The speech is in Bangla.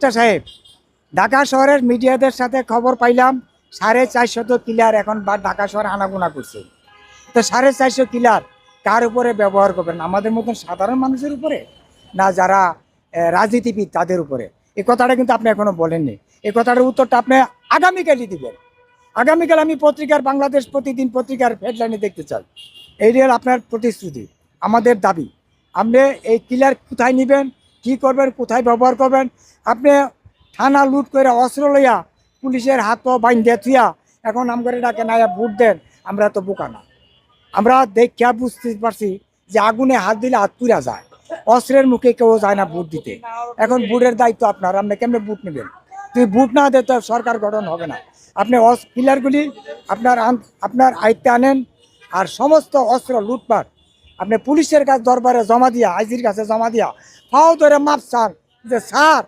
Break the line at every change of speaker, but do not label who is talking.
আচ্ছা সাহেব, ঢাকা শহরের মিডিয়াদের সাথে খবর পাইলাম, সাড়ে চারশত কিলার এখন বা ঢাকা শহরে আনাগোনা করছে। তো সাড়ে চারশো কিলার কার উপরে ব্যবহার করবেন? আমাদের মতন সাধারণ মানুষের উপরে? না যারা রাজনীতিবিদ তাদের উপরে? এই কথাটা কিন্তু আপনি এখনও বলেননি। এই কথাটার উত্তরটা আপনি আগামীকালই দিবেন। আগামীকাল আমি পত্রিকার, বাংলাদেশ প্রতিদিন পত্রিকার হেডলাইনে দেখতে চাই। এই হলো আপনার প্রতিশ্রুতি, আমাদের দাবি। আপনি এই কিলার কোথায় নেবেন? কি করবেন, কোথায় ব্যবহার করবেন? আপনি থানা লুট করে অস্ত্র লইয়া পুলিশের হাত পা বাইন্ধে থুইয়া এখন নাম করে ডাকে, না ভোট দেন, আমরা তো বোকা না। আমরা দেখিয়া বুঝতে পারছি যে আগুনে হাত দিলে হাত পুরা যায়। অস্ত্রের মুখে কেউ যায় না ভোট দিতে। এখন ভোটের দায়িত্ব আপনার, আপনি কেমনে ভোট নেবেন? তুই ভোট না দিতে সরকার গঠন হবে না। আপনি পিলারগুলি আপনার আপনার আয়ত্তে আনেন, আর সমস্ত অস্ত্র লুটপাট আপনি পুলিশের কাছে দরবারে জমা দিয়া, আইজির কাছে জমা দিয়া, ফাও ধরে মাপ সার যে স্যার